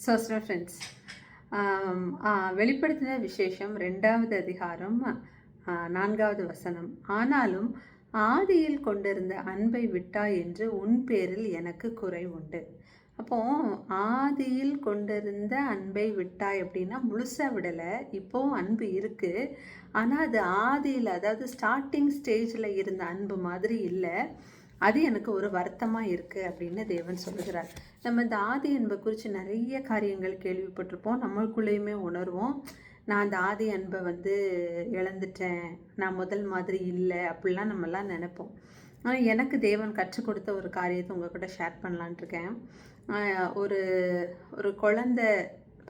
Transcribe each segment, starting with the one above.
சோஸ்ர friends வெளிப்படுத்தின விசேஷம் ரெண்டாவது அதிகாரம் நான்காவது வசனம் ஆனாலும் ஆதியில் கொண்டிருந்த அன்பை விட்டாய் என்று உன் பேரில் எனக்கு குறை உண்டு அப்போ ஆதியில் கொண்டிருந்த அன்பை விட்டாய் அப்படின்னா முழுசாக விடலை இப்போ அன்பு இருக்குது ஆனால் அது ஆதியில் அதாவது ஸ்டார்டிங் ஸ்டேஜில் இருந்த அன்பு மாதிரி இல்லை அது எனக்கு ஒரு வருத்தமாக இருக்குது அப்படின்னு தேவன் சொல்லுகிறார். நம்ம இந்த ஆதி அன்பை குறித்து நிறைய காரியங்கள் கேள்விப்பட்டிருப்போம். நம்மளுக்குள்ளேயுமே உணர்வோம். நான் அந்த ஆதி அன்பை வந்து இழந்துட்டேன். நான் முதல் மாதிரி இல்லை அப்படிலாம் நம்மலாம் நினைப்போம். ஆனால் எனக்கு தேவன் கற்றுக் கொடுத்த ஒரு காரியத்தை உங்கள் கூட ஷேர் பண்ணலான்ட்டு இருக்கேன். ஒரு ஒரு குழந்தை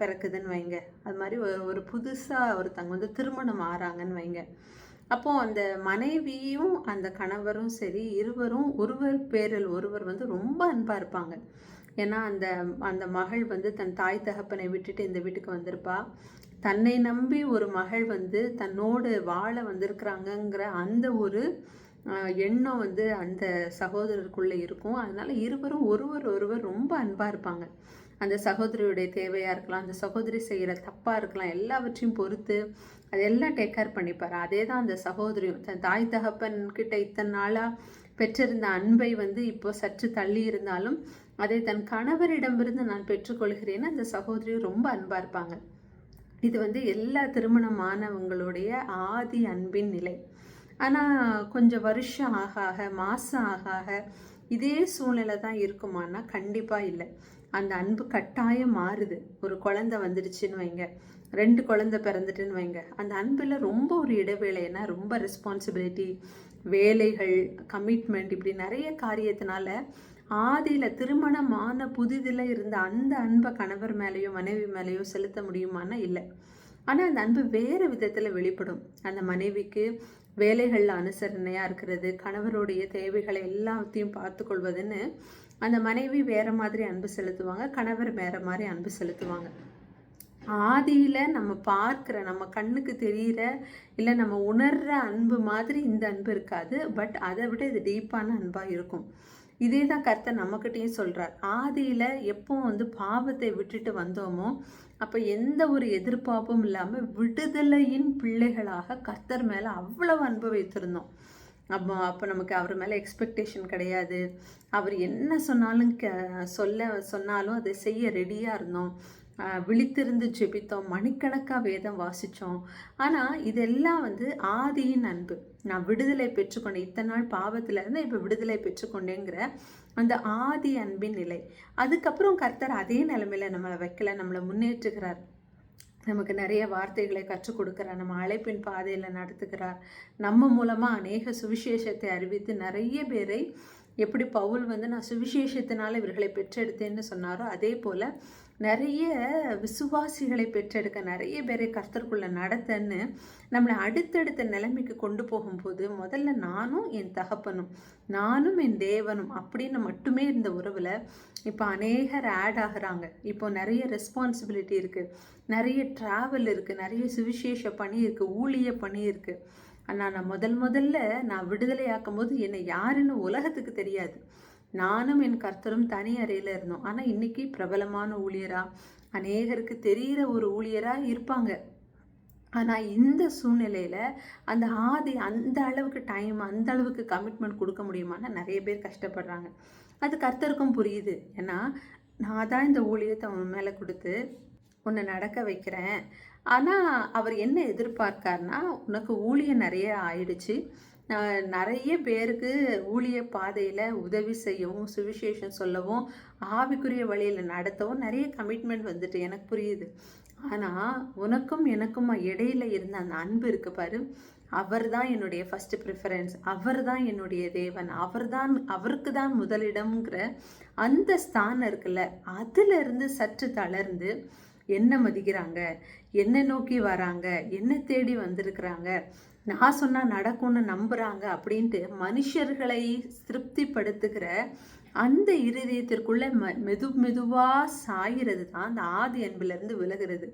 பிறக்குதுன்னு வைங்க. அது மாதிரி ஒரு ஒரு புதுசாக ஒருத்தங்க வந்து திருமணம் ஆறாங்கன்னு வைங்க. அப்போது அந்த மனைவியும் அந்த கணவரும் சரி இருவரும் ஒருவர் பேரில் ஒருவர் வந்து ரொம்ப அன்பாக இருப்பாங்க. ஏன்னா அந்த அந்த மகள் வந்து தன் தாய் தகப்பனை விட்டுட்டு இந்த வீட்டுக்கு வந்திருப்பா. தன்னை நம்பி ஒரு மகள் வந்து தன்னோடு வாழ வந்திருக்கிறாங்கங்கிற அந்த ஒரு எண்ணம் வந்து அந்த சகோதரருக்குள்ளே இருக்கும். அதனால் இருவரும் ஒருவர் ஒருவர் ரொம்ப அன்பாக இருப்பாங்க. அந்த சகோதரியுடைய தேவையாக இருக்கலாம் அந்த சகோதரி செய்கிற தப்பாக இருக்கலாம் எல்லாவற்றையும் பொறுத்து அதெல்லாம் டேக் கேர் பண்ணிப்பார். அதே தான் அந்த சகோதரியும் தன் தாய் தகப்பன் கிட்ட இத்தனை நாளாக பெற்றிருந்த அன்பை வந்து இப்போ சற்று தள்ளி இருந்தாலும் அதை தன் கணவரிடமிருந்து நான் பெற்றுக்கொள்கிறேன்னு அந்த சகோதரியும் ரொம்ப அன்பாக இருப்பாங்க. இது வந்து எல்லா திருமணமானவங்களுடைய ஆதி அன்பின் நிலை. ஆனால் கொஞ்சம் வருஷம் ஆக ஆக மாதம் ஆக ஆக இதே சூழ்நிலை தான் இருக்குமானா கண்டிப்பாக இல்லை. அந்த அன்பு கட்டாயம் மாறுது. ஒரு குழந்தை வந்துடுச்சுன்னு வைங்க. ரெண்டு குழந்தை பிறந்துட்டுன்னு வைங்க. அந்த அன்பில் ரொம்ப ஒரு இடைவேளைனா ரொம்ப ரெஸ்பான்சிபிலிட்டி வேலைகள் கமிட்மெண்ட் இப்படி நிறைய காரியத்தினால ஆதியில் திருமணமான புதிதில் இருந்த அந்த அன்பை கணவர் மேலேயோ மனைவி மேலேயோ செலுத்த முடியுமானா இல்லை. ஆனால் அந்த அன்பு வேறு விதத்தில் வெளிப்படும். அந்த மனைவிக்கு வேலைகளில் அனுசரணையாக இருக்கிறது கணவருடைய தேவைகளை எல்லாத்தையும் பார்த்து கொள்வதுன்னு அந்த மனைவி வேறு மாதிரி அன்பு செலுத்துவாங்க கணவர் வேறு மாதிரி அன்பு செலுத்துவாங்க. ஆதியில் நம்ம பார்க்குற நம்ம கண்ணுக்கு தெரிகிற இல்லை நம்ம உணர்கிற அன்பு மாதிரி இந்த அன்பு இருக்காது. பட் அதை விட இது டீப்பான அன்பாக இருக்கும். இதே தான் கர்த்தர் நம்மக்கிட்டேயும் சொல்கிறார் ஆதியில் எப்போ வந்து பாவத்தை விட்டுட்டு வந்தோமோ அப்போ எந்த ஒரு எதிர்பார்ப்பும் இல்லாமல் விடுதலையின் பிள்ளைகளாக கர்த்தர் மேலே அவ்வளவு அன்பு வைத்திருந்தோம். அப்போ அப்போ நமக்கு அவர் மேலே எக்ஸ்பெக்டேஷன் கிடையாது. அவர் என்ன சொன்னாலும் க சொல்ல சொன்னாலும் அதை செய்ய ரெடியாக இருந்தோம். விழித்திருந்து ஜெபித்தோம். மணிக்கணக்காக வேதம் வாசித்தோம் ஆனால் இதெல்லாம் வந்து ஆதியின் அன்பு. நான் விடுதலை பெற்றுக்கொண்டேன். இத்தனை நாள் பாவத்திலேருந்து இப்போ விடுதலை பெற்றுக்கொண்டேங்கிற அந்த ஆதி அன்பின் நிலை. அதுக்கப்புறம் கர்த்தர் அதே நிலமையில நம்மளை வைக்கல நம்மளை முன்னேற்றுகிறார். நமக்கு நிறைய வார்த்தைகளை கற்றுக் கொடுக்கிறார். நம்ம அழைப்பின் பாதையில் நடத்துகிறார். நம்ம மூலமாக அநேக சுவிசேஷத்தை அறிவித்து நிறைய பேரை எப்படி பவுல் வந்து நான் சுவிசேஷத்தினால இவர்களை பெற்றெடுத்தேன்னு சொன்னாரோ அதே போல் நிறைய விசுவாசிகளை பெற்றெடுக்க நிறைய பேரை கர்த்தருக்குள்ளே நடத்தன்னு நம்மளை அடுத்தடுத்த நிலைமைக்கு கொண்டு போகும்போது முதல்ல நானும் என் தகப்பனும் நானும் என் தேவனும் அப்படின்னு மட்டுமே இருந்த உறவில் இப்போ அநேகர் ஆட் ஆகுறாங்க. இப்போ நிறைய ரெஸ்பான்சிபிலிட்டி இருக்குது நிறைய ட்ராவல் இருக்குது நிறைய சுவிசேஷ பணி இருக்குது ஊழிய பணி இருக்குது ஆனால் நான் முதல் முதல்ல நான் விடுதலையாக்கும் போது என்னை யாருன்னு உலகத்துக்கு தெரியாது. நானும் என் கர்த்தரும் தனி அறையில் இருந்தோம். ஆனால் இன்றைக்கி பிரபலமான ஊழியராக அநேகருக்கு தெரிகிற ஒரு ஊழியராக இருப்பாங்க. ஆனால் இந்த சூழ்நிலையில் அந்த ஆதி அந்த அளவுக்கு டைம் அந்த அளவுக்கு கமிட்மெண்ட் கொடுக்க முடியுமான்னு நிறைய பேர் கஷ்டப்படுறாங்க. அது கர்த்தருக்கும் புரியுது. ஏன்னா நான் தான் இந்த ஊழியத்தை அவன் மேலே கொடுத்து உன்னை நடக்க வைக்கிறேன். ஆனால் அவர் என்ன எதிர்பார்க்காருன்னா உனக்கு ஊழியம் நிறைய ஆயிடுச்சு. நிறைய பேருக்கு ஊழிய பாதையில் உதவி செய்யவும் சுவிசேஷம் சொல்லவும் ஆவிக்குரிய வழியில் நடத்தவும் நிறைய கமிட்மெண்ட் வந்துட்டு எனக்கு புரியுது. ஆனால் உனக்கும் எனக்கும் இடையில இருந்த அந்த அன்பு இருக்கு பாரு. அவர் தான் என்னுடைய ஃபஸ்ட்டு ப்ரிஃபரன்ஸ் அவர் தான் என்னுடைய தேவன். அவர் தான் அவருக்கு தான் முதலிடம்ங்கிற அந்த ஸ்தானம் இருக்குல்ல அதிலிருந்து சற்று தளர்ந்து என்ன மதிக்கிறாங்க? என்ன நோக்கி வராங்க? என்ன தேடி வந்திருக்கிறாங்க? நான் சொன்னால் நடக்கும்னு நம்புகிறாங்க அப்படின்ட்டு மனுஷர்களை திருப்திப்படுத்துகிற அந்த இருதயத்திற்குள்ளே ம மெது மெதுவாக சாயிறது தான் அந்த ஆதி அன்பிலிருந்து விலகிறது.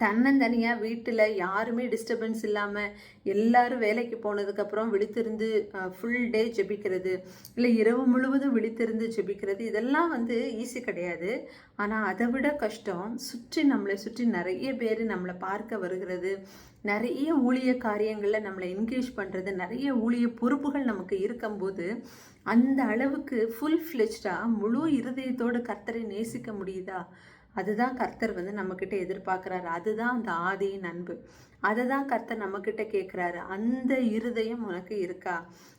தன்னந்தனியாக வீட்டில் யாருமே டிஸ்டர்பன்ஸ் இல்லாமல் எல்லாரும் வேலைக்கு போனதுக்கப்புறம் விழித்திருந்து ஃபுல் டே ஜெபிக்கிறது இல்லை இரவு முழுவதும் விழித்திருந்து ஜெபிக்கிறது இதெல்லாம் வந்து ஈஸி கிடையாது. ஆனால் அதை விட கஷ்டம் சுற்றி நம்மளை சுற்றி நிறைய பேர் நம்மளை பார்க்க வருகிறது. நிறைய ஊழிய காரியங்களில் நம்மளை என்கேஜ் பண்ணுறது நிறைய ஊழிய பொறுப்புகள் நமக்கு இருக்கும்போது அந்த அளவுக்கு ஃபுல் ஃப்ளெஜ்டாக முழு இருதயத்தோடு கர்த்தரை நேசிக்க முடியுதா? அதுதான் கர்த்தர் வந்து நம்மக்கிட்ட எதிர்பார்க்குறாரு. அதுதான் அந்த ஆதியின் அன்பு. அதை தான் கர்த்தர் நம்மக்கிட்ட கேட்குறாரு. அந்த இருதயம் உனக்கு இருக்கா?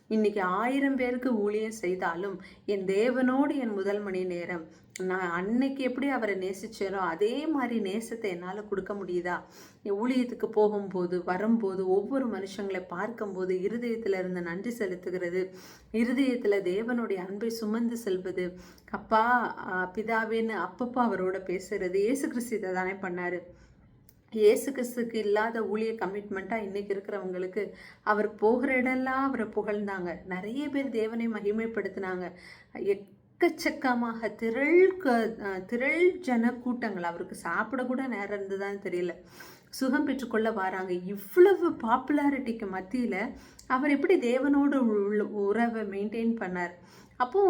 இன்னைக்கு ஆயிரம் பேருக்கு ஊழியம் செய்தாலும் என் தேவனோடு என் முதல் மணி நேரம் நான் அன்னைக்கு எப்படி அவரை நேசித்தேனோ அதே மாதிரி நேசத்தை என்னால் கொடுக்க முடியுதா? என் ஊழியத்துக்கு போகும்போது வரும்போது ஒவ்வொரு மனுஷங்களை பார்க்கும்போது இருதயத்தில் இருந்து நன்றி செலுத்துகிறது இருதயத்தில் தேவனுடைய அன்பை சுமந்து செல்வது. அப்பா பிதாவேன்னு அப்பப்போ அவரோட பேசுறது. இயேசு கிறிஸ்து இதை தானே பண்ணார். இயேசு கிறிஸ்துக்கு இல்லாத ஊழிய கமிட்மெண்ட்டாக இன்றைக்கி இருக்கிறவங்களுக்கு அவர் போகிற இடம்லாம் அவரை புகழ்ந்தாங்க. நிறைய பேர் தேவனை மகிமைப்படுத்தினாங்க. எக்கச்சக்கமாக திரள் க- திரள் ஜன கூட்டங்கள் அவருக்கு சாப்பிட கூட நேரம் இருந்ததான்னு தெரியல. சுகம் பெற்றுக்கொள்ள வராங்க. இவ்வளவு பாப்புலாரிட்டிக்கு மத்தியில் அவர் எப்படி தேவனோடு உள்ள உறவை மெயின்டைன் பண்ணார்? அப்போ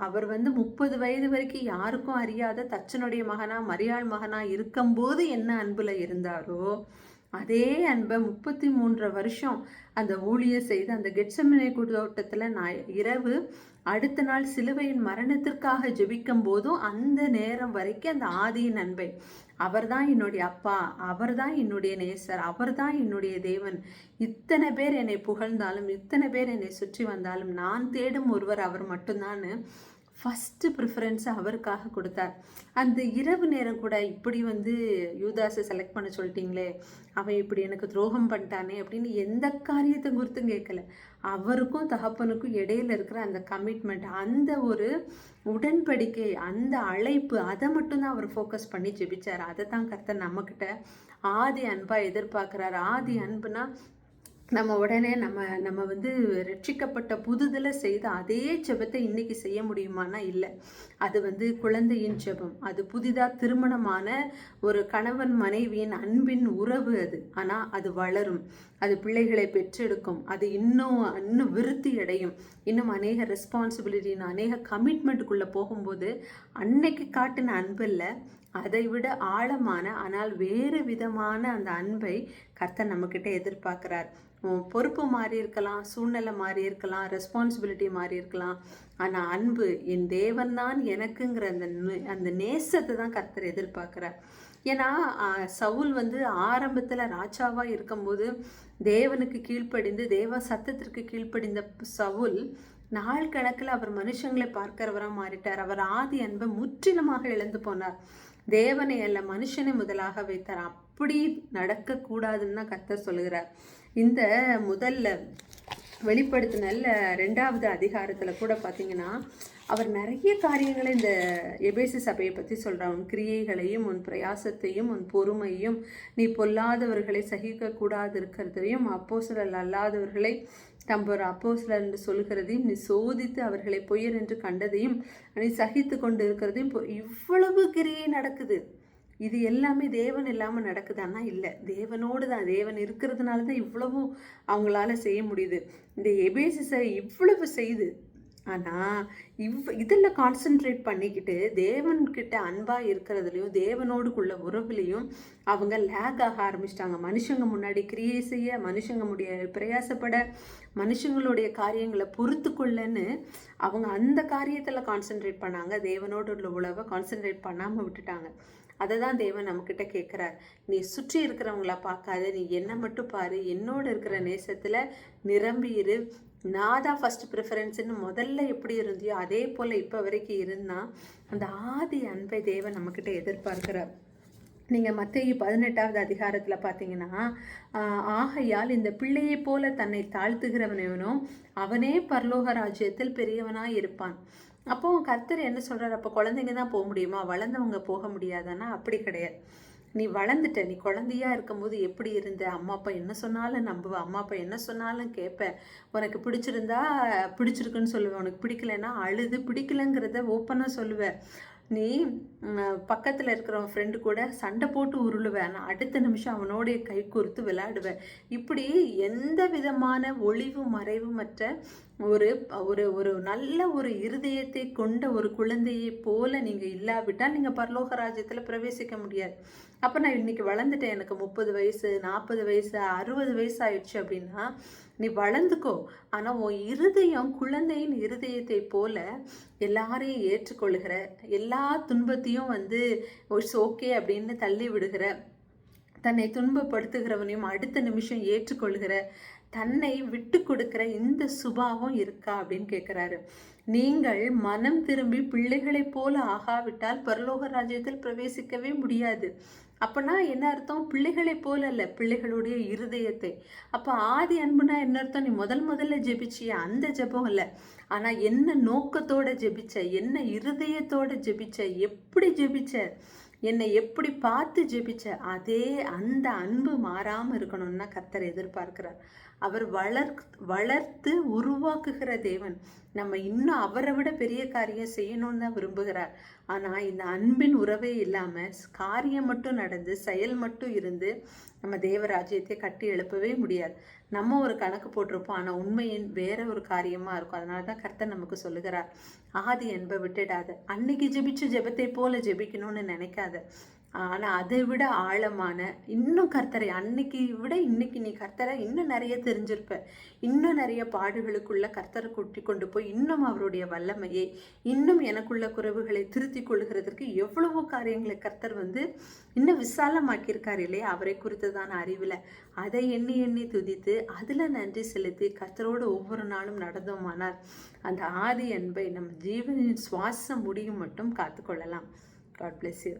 அவர் வந்து முப்பது வயது வரைக்கும் யாருக்கும் அறியாத தச்சனுடைய மகனா மரியாள் மகனா இருக்கும்போது என்ன அன்பில் இருந்தாரோ அதே அன்பை முப்பத்தி மூன்று வருஷம் அந்த ஊழிய செய்து அந்த கெட்சமனை கூட்டத்தில் நான் இரவு அடுத்த நாள் சிலுவையின் மரணத்திற்காக ஜெபிக்கும் போதும் அந்த நேரம் வரைக்கும் அந்த ஆதியின் அன்பை அவர்தான் என்னுடைய அப்பா அவர்தான் என்னுடைய நேசர் அவர்தான் என்னுடைய தேவன். இத்தனை பேர் என்னை புகழ்ந்தாலும் இத்தனை பேர் என்னை சுற்றி வந்தாலும் நான் தேடும் ஒருவர் அவர் மட்டும்தான்னு ஃபஸ்ட்டு ப்ரிஃபரன்ஸை அவருக்காக கொடுத்தார். அந்த இரவு நேரம் கூட இப்படி வந்து யூதாஸை செலக்ட் பண்ண சொல்லிட்டீங்களே அவன் இப்படி எனக்கு துரோகம் பண்ணிட்டானே அப்படின்னு எந்த காரியத்தை குறித்தும் கேட்கல. அவருக்கும் தகப்பனுக்கும் இடையில இருக்கிற அந்த கமிட்மெண்ட் அந்த ஒரு உடன்படிக்கை அந்த அழைப்பு அதை மட்டும்தான் அவர் ஃபோக்கஸ் பண்ணி ஜெபிச்சார். அதை தான் கர்த்தர் நம்மக்கிட்ட ஆதி அன்பாக எதிர்பார்க்குறாரு. ஆதி அன்புனா நம்ம உடனே நம்ம நம்ம வந்து ரட்சிக்கப்பட்ட புதுதில் செய்த அதே ஜெபத்தை இன்னைக்கு செய்ய முடியுமானா இல்லை. அது வந்து குழந்தையின் ஜெபம். அது புதிதாக திருமணமான ஒரு கணவன் மனைவியின் அன்பின் உறவு அது. ஆனால் அது வளரும். அது பிள்ளைகளை பெற்றெடுக்கும். அது இன்னும் இன்னும் விருத்தி அடையும். இன்னும் அநேக ரெஸ்பான்சிபிலிட்டின்னு அநேக கமிட்மெண்ட்டுக்குள்ளே போகும்போது அன்னைக்கு காட்டின அன்பில்ல அதை விட ஆழமான ஆனால் வேறு விதமான அந்த அன்பை கர்த்தர் நம்மக்கிட்ட எதிர்பார்க்குறார். பொறுப்பு மாறி இருக்கலாம் சூழ்நிலை மாறி இருக்கலாம் ரெஸ்பான்சிபிலிட்டி மாறி இருக்கலாம். ஆனால் அன்பு என் தேவன் தான் எனக்குங்கிற அந்த அந்த நேசத்தை தான் கர்த்தர் எதிர்பார்க்குறார். ஏன்னா சவுல் வந்து ஆரம்பத்தில் ராஜாவாக இருக்கும்போது தேவனுக்கு கீழ்ப்படிந்து தேவ சத்தத்திற்கு கீழ்ப்படிந்த சவுல் நாள் கணக்கில் அவர் மனுஷங்களை பார்க்கிறவராக மாறிட்டார். அவர் ஆதி அன்பை முற்றிலுமாக இழந்து போனார். தேவனை அல்ல மனுஷனை முதலாக வைத்தார். அப்படி நடக்கக்கூடாதுன்னு தான் கர்த்தர் சொல்லுகிறார். இந்த முதல்ல வெளிப்படுத்தினல்ல ரெண்டாவது அதிகாரத்தில் கூட பார்த்தீங்கன்னா அவர் நிறைய காரியங்களை இந்த எபேசு சபையை பற்றி சொல்கிறார் உன் கிரியைகளையும் உன் பிரயாசத்தையும் உன் பொறுமையும் நீ பொல்லாதவர்களை சகிக்கக்கூடாது இருக்கிறதையும் இருக்கிறதையும் சிலர் அல்லாதவர்களை தம்பர் அப்போ சிலர் என்று சொல்கிறதையும் நீ சோதித்து அவர்களை பொய்யர் என்று கண்டதையும் நீ சகித்து கொண்டு இருக்கிறதையும் இவ்வளவு கிரியை நடக்குது. இது எல்லாமே தேவன் இல்லாமல் நடக்குதான்னா இல்லை. தேவனோடு தான் தேவன் இருக்கிறதுனால தான் இவ்வளவும் அவங்களால செய்ய முடியுது. இந்த எபேசிஸை இவ்வளவு செய்து ஆனால் இவ் இதில் கான்சென்ட்ரேட் பண்ணிக்கிட்டு தேவன்கிட்ட அன்பாக இருக்கிறதுலையும் தேவனோடுக்குள்ள உறவுலையும் அவங்க லேக் ஆக ஆரம்பிச்சிட்டாங்க. மனுஷங்க முன்னாடி கிரியை செய்ய மனுஷங்க முடிய பிரயாசப்பட மனுஷங்களுடைய காரியங்களை பொறுத்து கொள்ளன்னு அவங்க அந்த காரியத்தில் கான்சென்ட்ரேட் பண்ணாங்க. தேவனோடு உள்ள உழவை கான்சென்ட்ரேட் பண்ணாமல் விட்டுட்டாங்க. அதை தான் தேவன் நம்மக்கிட்ட கேட்குறார். நீ சுற்றி இருக்கிறவங்கள பார்க்காத நீ என்னை மட்டும் பாரு என்னோட இருக்கிற நேசத்தில் நிரம்பியிரு நான் தான் ஃபஸ்ட் ப்ரிஃபரன்ஸ்னு முதல்ல எப்படி இருந்தியோ அதே போல் இப்போ வரைக்கும் இருந்தால் அந்த ஆதி அன்பை தேவன் நம்மக்கிட்ட எதிர்பார்க்கிறார். நீங்கள் மத்திய பதினெட்டாவது அதிகாரத்தில் பார்த்தீங்கன்னா ஆகையால் இந்த பிள்ளையைப் போல தன்னை தாழ்த்துகிறவனவனும் அவனே பரலோக ராஜ்யத்தில் பெரியவனாக இருப்பான். அப்போது கர்த்தர் என்ன சொல்கிறார் அப்போ குழந்தைங்க தான் போக முடியுமா? வளர்ந்தவங்க போக முடியாதான்னா அப்படி கிடையாது. நீ வளர்ந்துட்ட நீ குழந்தையா இருக்கும்போது எப்படி இருந்த? அம்மா அப்பா என்ன சொன்னாலும் நம்புவ. அம்மா அப்பா என்ன சொன்னாலும் கேட்ப உனக்கு பிடிச்சிருந்தா பிடிச்சிருக்குன்னு சொல்லுவேன் உனக்கு பிடிக்கலன்னா அழுது பிடிக்கலங்கிறத ஓப்பனாக சொல்லுவேன் நீ பக்கத்தில் இருக்கிற ஃப்ரெண்டு கூட சண்டை போட்டு உருளுவேன். நான் அடுத்த நிமிஷம் அவனோடைய கை கோர்த்து விளையாடுவேன். இப்படி எந்த விதமான ஒளிவு மறைவுமற்ற ஒரு ஒரு ஒரு நல்ல ஒரு இருதயத்தை கொண்ட ஒரு குழந்தையை போல நீங்கள் இல்லாவிட்டால் நீங்கள் பரலோக ராஜ்யத்தில் பிரவேசிக்க முடியாது. அப்போ நான் இன்னைக்கு வளர்ந்துட்டேன். எனக்கு முப்பது வயசு நாற்பது வயசு அறுபது வயசு ஆயிடுச்சு அப்படின்னா நீ வளர்ந்துக்கோ. ஆனால் உன் இருதயம் குழந்தையின் இருதயத்தை போல எல்லாரையும் ஏற்றுக்கொள்கிற எல்லா துன்பத்தையும் வந்து இட்ஸ் ஓகே அப்படின்னு தள்ளி விடுகிற தன்னை துன்பப்படுத்துகிறவனையும் அடுத்த நிமிஷம் ஏற்றுக்கொள்கிற தன்னை விட்டு கொடுக்கிற இந்த சுபாவம் இருக்கா அப்படின்னு கேட்குறாரு. நீங்கள் மனம் திரும்பி பிள்ளைகளைப் போல ஆகாவிட்டால் பரலோக ராஜ்யத்தில் பிரவேசிக்கவே முடியாது. அப்போனா என்ன அர்த்தம்? பிள்ளைகளைப் போல இல்லை பிள்ளைகளுடைய இருதயத்தை. அப்போ ஆதி அன்புனா என்ன அர்த்தம்? நீ முதல் முதல்ல ஜெபிச்சிய அந்த ஜெபம் இல்லை. ஆனால் என்ன நோக்கத்தோட ஜெபிச்ச என்ன இருதயத்தோட ஜெபிச்ச எப்படி ஜெபிச்ச என்னை எப்படி பார்த்து ஜெபிச்ச அதே அந்த அன்பு மாறாமல் இருக்கணும்னா கத்தர் எதிர்பார்க்கிறார். அவர் வளர் வளர்த்து உருவாக்குகிற தேவன். நம்ம இன்னும் அவரை விட பெரிய காரியம் செய்யணும்னு தான் விரும்புகிறார். ஆனால் இந்த அன்பின் உறவே இல்லாமல் காரியம் மட்டும் நடந்து செயல் மட்டும் இருந்து நம்ம தேவராஜ்யத்தை கட்டி எழுப்பவே முடியாது. நம்ம ஒரு கணக்கு போட்டிருப்போம். ஆனால் உண்மையின் வேற ஒரு காரியமாக இருக்கும். அதனால தான் கர்த்தர் நமக்கு சொல்லுகிறார் ஆதி என்பை விட்டுடாத. அன்னைக்கு ஜெபிச்சு ஜெபத்தை போல ஜெபிக்கணும்னு நினைக்காத. ஆனால் அதை விட ஆழமான இன்னும் கர்த்தரை அன்னைக்கு விட இன்னைக்கு நீ கர்த்தரை இன்னும் நிறைய தெரிஞ்சிருப்ப. இன்னும் நிறைய பாடுகளுக்குள்ள கர்த்தரை கூட்டி கொண்டு போய் இன்னும் அவருடைய வல்லமையை இன்னும் எனக்குள்ள குறைவுகளை திருத்தி கொள்கிறதுக்கு எவ்வளவோ காரியங்களை கர்த்தர் வந்து இன்னும் விசாலமாக்கியிருக்கார் இல்லையா? அவரை குறித்ததான அறிவில். அதை எண்ணி எண்ணி துதித்து அதில் நன்றி செலுத்தி கர்த்தரோடு ஒவ்வொரு நாளும் நடந்தோமானால் அந்த ஆதி அன்பை நம்ம ஜீவனின் சுவாசம் முடியும் மட்டும் காத்துக்கொள்ளலாம் காட் பிளெஸ் யூ